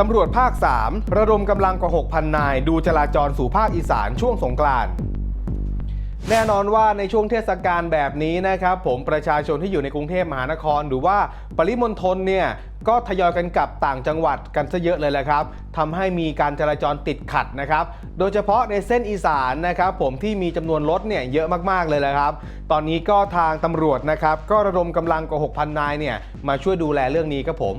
ตำรวจภาค 3 ระดมกำลังกว่า 6,000 นาย ดูจราจรสู่ภาคอีสานช่วงสงกรานต์แน่นอนว่าในช่วงเทศกาลแบบนี้นะครับ ผมประชาชนที่อยู่ในกรุงเทพมหานคร หรือว่าปริมณฑลเนี่ยก็ทยอยกันกลับต่างจังหวัดกันซะเยอะเลยแหละครับทำให้มีการจราจรติดขัดนะครับ โดยเฉพาะในเส้นอีสานนะครับ ผมที่มีจำนวนรถเนี่ยเยอะมากๆเลยแหละครับ ตอนนี้ก็ทางตำรวจนะครับ ก็ระดมกำลังกว่า 6,000 นายเนี่ยมาช่วยดูแลเรื่องนี้ครับผม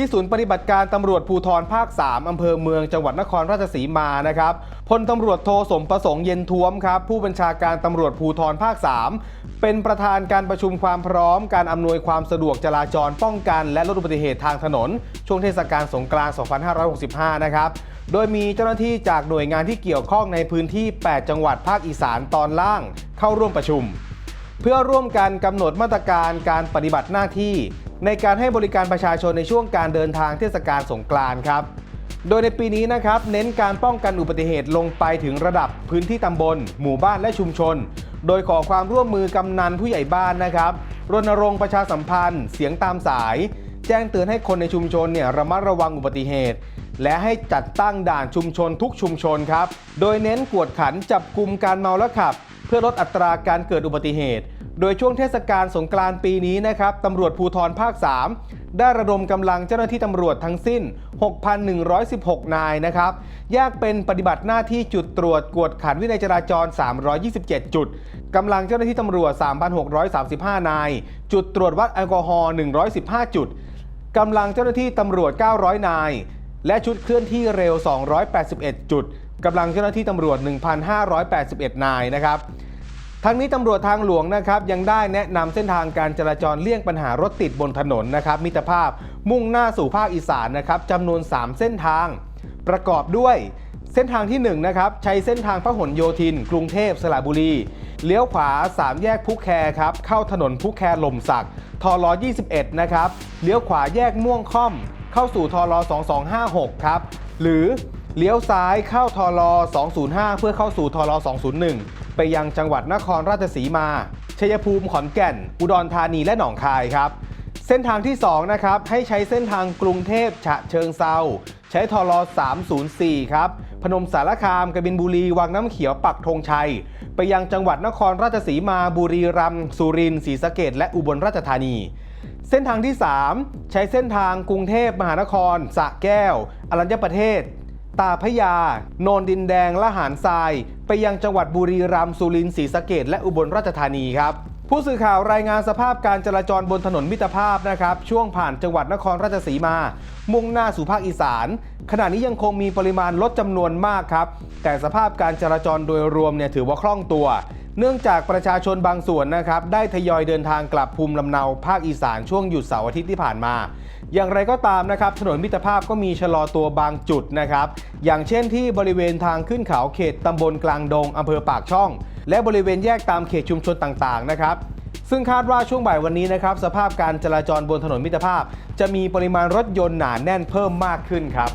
ที่ศูนย์ปฏิบัติการตำรวจภูธรภาค 3 อำเภอเมืองจังหวัดนครราชสีมานะครับพลตำรวจโทสมประสงค์เย็นท้วมครับผู้บัญชาการตำรวจภูธรภาค 3 เป็นประธานการประชุมความพร้อม การอำนวยความสะดวกจราจรป้องกัน และลดอุบัติเหตุทางถนน ช่วงเทศกาลสงกรานต์2565 นะครับโดยมีเจ้าหน้าที่จากหน่วยงานที่เกี่ยวข้องในพื้นที่ 8 จังหวัดภาคอีสานตอนล่าง เข้าร่วมประชุม เพื่อร่วมกันกำหนดมาตรการการปฏิบัติหน้าที่ ในการให้บริการประชาชนในช่วงการเดินทางเทศกาลสงกรานต์ครับ โดยในปีนี้นะครับเน้นการป้องกันอุบัติเหตุลงไปถึงระดับพื้นที่ตำบล หมู่บ้านและชุมชน โดยขอความร่วมมือกำนันผู้ใหญ่บ้านนะครับรณรงค์ประชาสัมพันธ์ เสียงตามสาย แจ้งเตือนให้คนในชุมชนเนี่ยระมัดระวังอุบัติเหตุ และให้จัดตั้งด่านชุมชนทุกชุมชนครับ โดยเน้นกวดขันจับกลุ่มการเมาแล้วขับ เพื่อลดอัตราการเกิดอุบัติเหตุ โดยช่วงเทศกาลสงกรานต์ปีนี้นะครับตำรวจภูธรภาค 3 ได้ระดมกำลังเจ้าหน้าที่ตำรวจทั้งสิ้น 6,116 นายนะครับ แยกเป็นปฏิบัติหน้าที่จุดตรวจกวดขันวินัยจราจร 327 จุดกำลังเจ้าหน้าที่ตำรวจ 3,635 นาย จุดตรวจวัดแอลกอฮอล์115 จุดกำลังเจ้าหน้าที่ตำรวจ 900 นาย และชุดเคลื่อนที่เร็ว 281 จุดกำลังเจ้าหน้าที่ตำรวจ 1,581 นายนะครับ ทั้งนี้ตำรวจทางหลวงนะครับยังได้แนะนำเส้นทางการจราจรเลี่ยงปัญหารถติดบนถนนนะครับมิตรภาพมุ่งหน้าสู่ภาคอีสานนะครับจำนวน 3 เส้นทาง ประกอบด้วย เส้นทางที่1นะครับใช้เส้นทางพหลโยธิน กรุงเทพสระบุรี เลี้ยวขวา 3 แยกผู้แคครับเข้าถนนผู้แคหล่มสักทอล21นะครับเลี้ยวขวาแยกม่วงค่อม เข้าสู่ทอล2256ครับหรือ เลี้ยวซ้ายเข้าทอล205 เพื่อเข้าสู่ทอล201 ไปยังจังหวัดนครราชสีมา ชัยภูมิ ขอนแก่น อุดรธานี และหนองคายครับ เส้นทางที่ 2 นะครับ ให้ใช้เส้นทางกรุงเทพฉะเชิงเซา ใช้ทอล304 ครับ พนมสารคามกบินบุรี วังน้ำเขียว ปักธงชัย ไปยังจังหวัดนครราชสีมา บุรีรัมย์ สุรินทร์ ศรีสะเกดและอุบลราชธานีเส้นทางที่ 3 ใช้เส้นทางกรุงเทพมหานครสระแก้ว อรัญญประเทศ ตาพยา โนนดินแดง ละหารทราย ไปยังจังหวัดบุรีรัมย์สุรินทร์ศรีสะเกดและอุบลราชธานีครับ ผู้สื่อข่าวรายงานสภาพการจราจรบนถนนมิตรภาพนะครับ ช่วงผ่านจังหวัดนครราชสีมา มุ่งหน้าสู่ภาคอีสาน ขณะนี้ยังคงมีปริมาณรถจำนวนมากครับ แต่สภาพการจราจรโดยรวมเนี่ยถือว่าคล่องตัว เนื่องจากประชาชนบางส่วนนะครับ ได้ทยอยเดินทางกลับภูมิลำเนาภาคอีสานช่วงหยุดเสาร์อาทิตย์ที่ผ่านมา อย่างไรก็ตามนะครับถนนมิตรภาพก็มีชะลอตัวบางจุดนะครับ อย่างเช่นที่บริเวณทางขึ้นเขาเขตตำบลกลางดงอำเภอปากช่อง และบริเวณแยกตามเขตชุมชนต่างๆนะครับ ซึ่งคาดว่าช่วงบ่ายวันนี้นะครับ สภาพการจราจรบนถนนมิตรภาพ จะมีปริมาณรถยนต์หนาแน่นเพิ่มมากขึ้นครับ